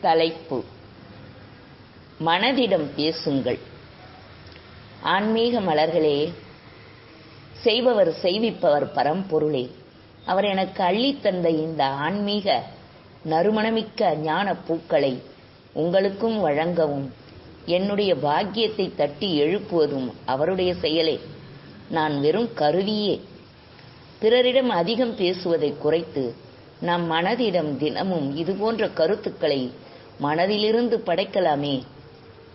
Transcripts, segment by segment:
தலைப்பு. மனதிடம் பேசுங்கள். ஆன்மீக மலர்களே செய்பவர் செய்விப்பவர் பரம்பொருளே. அவர் எனக்கு அள்ளித்தந்த இந்த ஆன்மீக நறுமணமிக்க ஞான பூக்களை உங்களுக்கும் வழங்கவும் என்னுடைய பாக்கியத்தை தட்டி எழுப்புவதும் அவருடைய செயலே. நான் வெறும் கருவியே. பிறரிடம் அதிகம் பேசுவதை குறைத்து நம் மனதிடம் தினமும் இதுபோன்ற கருத்துக்களை மனதிலிருந்து படைக்கலாமே.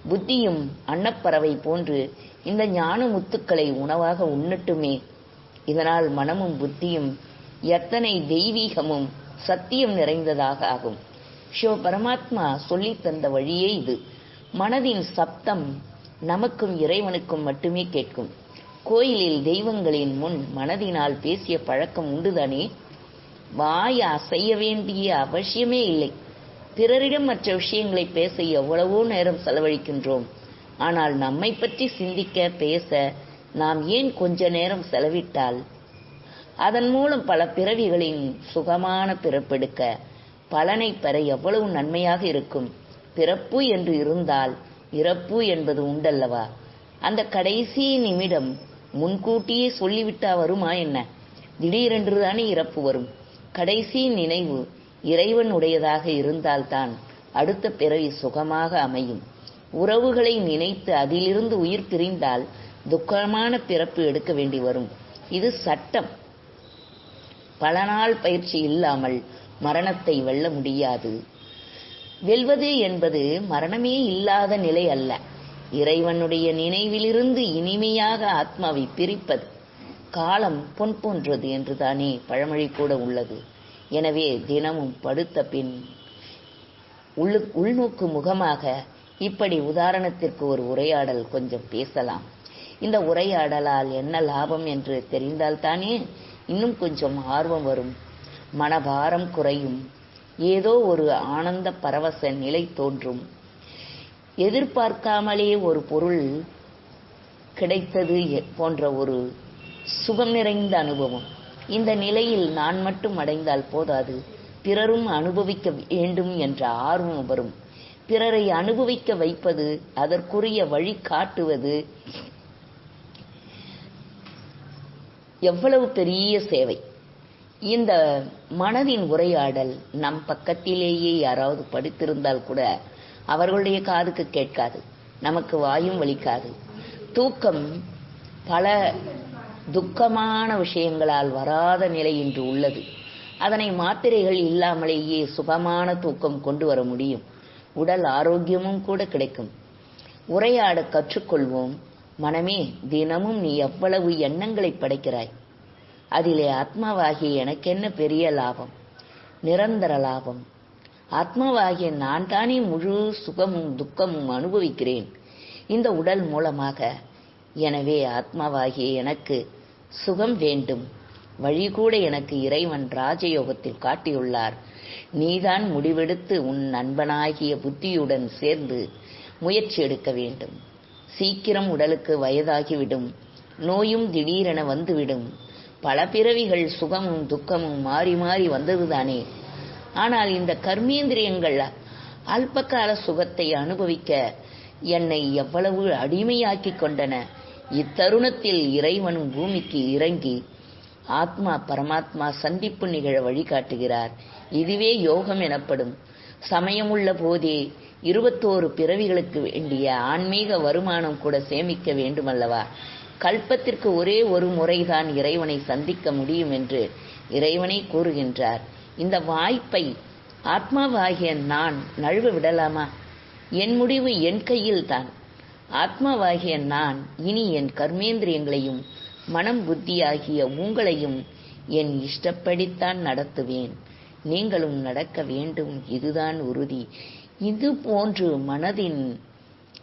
புத்தியும் அன்னப்பறவை போன்று இந்த ஞான முத்துக்களை உணவாக உண்ணட்டுமே. இதனால் மனமும் புத்தியும் எத்தனை தெய்வீகமும் சத்தியம் நிறைந்ததாக ஆகும். சிவ பரமாத்மா சொல்லித் தந்த வழியே இது. மனதின் சப்தம் நமக்கும் இறைவனுக்கும் மட்டுமே கேட்கும். கோயிலில் தெய்வங்களின் முன் மனதினால் பேசிய பழக்கம் உண்டுதானே? வாய் அசைய வேண்டிய அவசியமே இல்லை. பிறரிடம் மற்ற விஷயங்களை பேச எவ்வளவோ நேரம் செலவழிக்கின்றோம். ஆனால் நம்மை பற்றி சிந்திக்க பேச நாம் ஏன் கொஞ்ச நேரம் செலவிட்டால்? அதன் மூலம் பல பிறவிகளின் சுகமான பிறப்பெடுக்க பலனை பெற எவ்வளவு நன்மையாக இருக்கும்? பிறப்பு என்று இருந்தால் இறப்பு என்பது உண்டல்லவா? அந்த கடைசி நிமிடம் முன்கூட்டியே சொல்லிவிட்டா வருமா என்ன? திடீரென்று தானே இறப்பு வரும். கடைசி நினைவு இறைவனுடையதாக இருந்தால்தான் அடுத்த பிறவி சுகமாக அமையும். உறவுகளை நினைத்து அதிலிருந்து உயிர் பிரிந்தால் துக்கமான பிறப்பு எடுக்க வேண்டி வரும். இது சட்டம். பல நாள் பயிற்சி இல்லாமல் மரணத்தை வெல்ல முடியாது. வெல்வது என்பது மரணமே இல்லாத நிலை அல்ல. இறைவனுடைய நினைவிலிருந்து இனிமையாக ஆத்மாவை பிரிப்பது. காலம் பொன் போன்றது என்றுதானே பழமொழி கூட உள்ளது. எனவே தினமும் படுத்த பின் உள் உள்நோக்கு முகமாக இப்படி உதாரணத்திற்கு ஒரு உரையாடல் கொஞ்சம் பேசலாம். இந்த உரையாடலால் என்ன லாபம் என்று தெரிந்தால்தானே இன்னும் கொஞ்சம் ஆர்வம் வரும். மனபாரம் குறையும். ஏதோ ஒரு ஆனந்த பரவச நிலை தோன்றும். எதிர்பார்க்காமலே ஒரு பொருள் கிடைத்தது போன்ற ஒரு சுகம் நிறைந்த அனுபவம். இந்த நிலையில் நான் மட்டும் அடைந்தால் போதாது. பிறரும் அனுபவிக்க வேண்டும் என்ற ஆர்வம் வரும். பிறரை அனுபவிக்க வைப்பது அதற்குரிய வழி காட்டுவது எவ்வளவு பெரிய சேவை. இந்த மனதின் உரையாடல் நம் பக்கத்திலேயே யாராவது படித்திருந்தால் கூட அவர்களுடைய காதுக்கு கேட்காது. நமக்கு வாயும் வலிக்காது. தூக்கம் பல துக்கமான விஷயங்களால் வராத நிலை இன்று உள்ளது. அதனை மாத்திரைகள் இல்லாமலேயே சுகமான தூக்கம் கொண்டு வர முடியும். உடல் ஆரோக்கியமும் கூட கிடைக்கும். உரையாட கற்றுக்கொள்வோம். மனமே தினமும் நீ எவ்வளவு எண்ணங்களை படைக்கிறாய்? அதிலே ஆத்மாவாகிய எனக்கென்ன பெரிய லாபம்? நிரந்தர லாபம். ஆத்மாவாகிய நான் தானே முழு சுகமும் துக்கமும் அனுபவிக்கிறேன். இந்த உடல் மூலமாக எனவே ஆத்மாவாகிய எனக்கு சுகம் வேண்டும். வழி கூட எனக்கு இறைவன் ராஜயோகத்தில் காட்டியுள்ளார். நீதான் முடிவெடுத்து உன் நண்பனாகிய புத்தியுடன் சேர்ந்து முயற்சி எடுக்க வேண்டும். சீக்கிரம் உடலுக்கு வயதாகிவிடும். நோயும் திடீரென வந்துவிடும். பல பிறவிகள் சுகமும் துக்கமும் மாறி மாறி வந்ததுதானே. ஆனால் இந்த கர்மேந்திரியங்கள் அல்பகால சுகத்தை அனுபவிக்க என்னை எவ்வளவு அடிமையாக்கி கொண்டன. இத்தருணத்தில் இறைவனும் பூமிக்கு இறங்கி ஆத்மா பரமாத்மா சந்திப்பு நிகழ வழிகாட்டுகிறார். இதுவே யோகம் எனப்படும். சமயமுள்ள போதே இருபத்தோரு பிறவிகளுக்கு வேண்டிய ஆன்மீக வருமானம் கூட சேமிக்க வேண்டுமல்லவா? கல்பத்திற்கு ஒரே ஒரு முறைதான் இறைவனை சந்திக்க முடியும் என்று இறைவனை கூறுகின்றார். இந்த வாய்ப்பை ஆத்மாவாகிய நான் நழுவ விடலாமா? என் முடிவு என் கையில் தான் ஆத்மாவாகிய நான் இனி என் கர்மேந்திரியங்களையும் மனம் புத்தியாகிய உங்களையும் என் இஷ்டப்படித்தான் நடத்துவேன். நீங்களும் நடக்க வேண்டும் இதுதான் உறுதி. இது போன்று மனதின்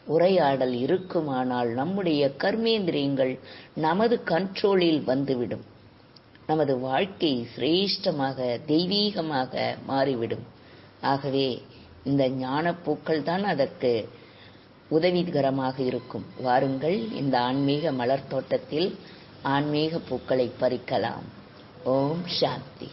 உரையாடல் இருக்குமானால் நம்முடைய கர்மேந்திரியங்கள் நமது கண்ட்ரோலில் வந்துவிடும். நமது வாழ்க்கை சிரேஷ்டமாக தெய்வீகமாக மாறிவிடும். ஆகவே இந்த ஞான பூக்கள் தான் அதற்கு உதவிகரமாக இருக்கும். வாருங்கள் இந்த ஆன்மீக மலர் தோட்டத்தில் ஆன்மீக பூக்களை பறிக்கலாம். ஓம் சாந்தி.